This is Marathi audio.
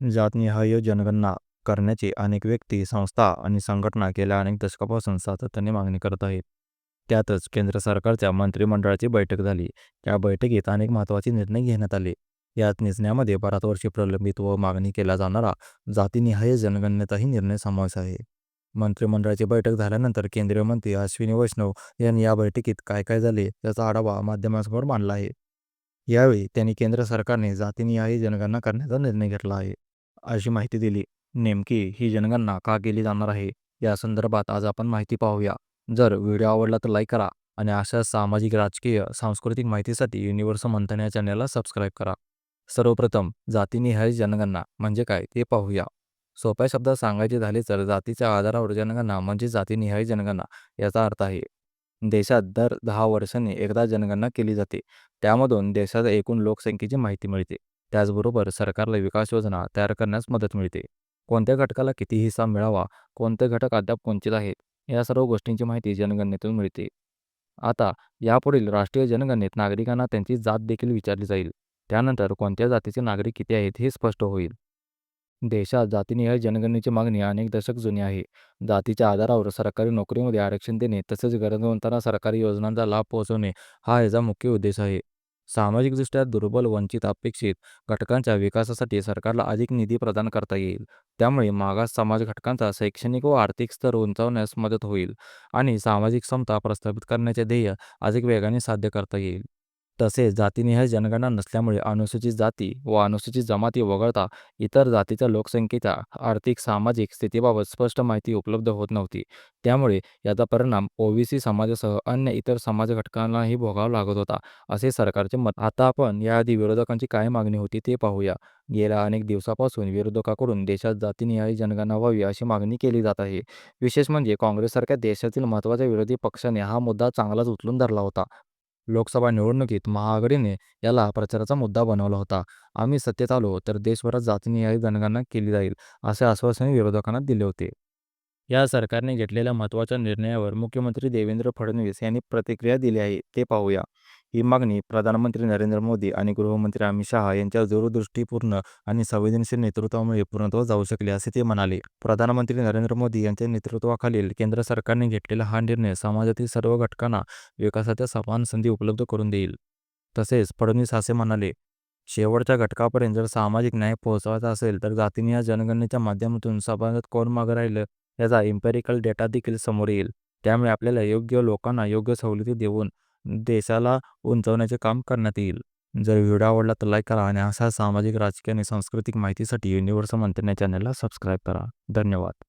जातनिहाय जनगणना करण्याची अनेक व्यक्ती, संस्था आणि संघटना गेल्या अनेक दशकापासून सातत्याने मागणी करत आहेत. त्यातच केंद्र सरकारच्या मंत्रिमंडळाची बैठक झाली. त्या बैठकीत अनेक महत्त्वाचे निर्णय घेण्यात आले. यात निर्णयामध्ये बऱ्याच वर्षी प्रलंबित व मागणी केला जाणारा जातीनिहाय जनगणनेचाही निर्णय समावेश आहे. मंत्रिमंडळाची बैठक झाल्यानंतर केंद्रीय मंत्री अश्विनी वैष्णव यांनी या बैठकीत काय काय झाले याचा आढावा माध्यमांसमोर मांडला आहे. यावेळी त्यांनी केंद्र सरकारने जातीनिहाय जनगणना करण्याचा निर्णय घेतला आहे, अशी माहिती दिली. नेमकी ही जनगणना का केली जाणार आहे या संदर्भात आज आपण माहिती पाहूया. जर व्हिडिओ आवडला तर लाईक करा आणि अशा सामाजिक, राजकीय, सांस्कृतिक माहितीसाठी युनिव्हर्सल मंथन या चॅनलला सबस्क्राईब करा. सर्वप्रथम जातीनिहाय जनगणना म्हणजे काय ते पाहूया. सोप्या शब्दात सांगायचे झाले तर जातीच्या आधारावर जनगणना म्हणजे जातीनिहाय जनगणना याचा अर्थ आहे. देशात दर दहा वर्षांनी एकदा जनगणना केली जाते. त्यामधून देशाच्या एकूण लोकसंख्येची माहिती मिळते. त्याचबरोबर सरकारला विकास योजना तयार करण्यास मदत मिळते. कोणत्या घटकाला किती हिस्सा मिळावा, कोणते घटक अद्याप वंचित आहेत, या सर्व गोष्टींची माहिती जनगणनेतून मिळते. आता यापुढील राष्ट्रीय जनगणनेत नागरिकांना त्यांची जात देखील विचारली जाईल. त्यानंतर कोणत्या जातीचे नागरिक किती आहेत हे स्पष्ट होईल. देशात जातीनिहाय जनगणनेची मागणी अनेक दशक जुनी आहे. जातीच्या आधारावर सरकारी नोकरीमध्ये आरक्षण देणे तसेच गरजवंतांना सरकारी योजनांचा लाभ पोहोचवणे हा याचा मुख्य उद्देश आहे. सामाजिकदृष्ट्या दुर्बल, वंचित, अपेक्षित घटकांच्या विकासासाठी सरकारला अधिक निधी प्रदान करता येईल. त्यामुळे मागास समाज घटकांचा शैक्षणिक व आर्थिक स्तर उंचावण्यास मदत होईल आणि सामाजिक समता प्रस्थापित करण्याचे ध्येय अधिक वेगाने साध्य करता येईल. तसेच जातीनिहाय जनगणना नसल्यामुळे अनुसूचित जाती व अनुसूचित जमाती वगळता इतर जातीच्या लोकसंख्येच्या आर्थिक, सामाजिक स्थितीबाबत स्पष्ट माहिती उपलब्ध होत नव्हती. त्यामुळे याचा परिणाम ओबीसी समाजासह अन्य इतर समाज घटकांनाही भोगावा लागत होता, असे सरकारचे मत. आता आपण याआधी विरोधकांची काय मागणी होती ते पाहूया. गेल्या अनेक दिवसापासून विरोधकाकडून देशात जातीनिहाय जनगणना व्हावी अशी मागणी केली जात आहे. विशेष म्हणजे काँग्रेससारख्या देशातील महत्त्वाच्या विरोधी पक्षाने हा मुद्दा चांगलाच उचलून धरला होता. लोकसभा निवडणुकीत महाआघाडीने याला प्रचाराचा मुद्दा बनवला होता. आम्ही सत्तेत आलो तर देशभरात जातीनिहाय जनगणना केली जाईल, असे आश्वासन विरोधकांना दिले होते. या सरकारने घेतलेल्या महत्त्वाच्या निर्णयावर मुख्यमंत्री देवेंद्र फडणवीस यांनी प्रतिक्रिया दिली आहे, ते पाहूया. ही मागणी प्रधानमंत्री नरेंद्र मोदी आणि गृहमंत्री अमित शहा यांच्या दूरदृष्टीपूर्ण आणि संवेदनशील नेतृत्वामुळे पूर्णत्व जाऊ शकले, असे ते म्हणाले. प्रधानमंत्री नरेंद्र मोदी यांच्या नेतृत्वाखालील केंद्र सरकारने घेतलेला हा निर्णय समाजातील सर्व घटकांना विकासाच्या समान संधी उपलब्ध करून देईल. तसेच फडणवीस असे म्हणाले, शेवटच्या घटकापर्यंत जर सामाजिक न्याय पोहोचवायचा असेल तर जातीनिहाय जनगणनेच्या माध्यमातून समाजात कोण मागं राहिलं याचा इम्पेरिकल डेटा देखील समोर येईल. त्यामुळे आपल्याला योग्य लोकांना योग्य सवलती देऊन देशाला उंचावण्याचे काम करण्यात येईल. जर व्हिडिओ आवडला तर लाईक करा आणि अशा सामाजिक, राजकीय आणि सांस्कृतिक माहितीसाठी युनिव्हर्सल मंथन या चॅनलला सबस्क्राईब करा. धन्यवाद.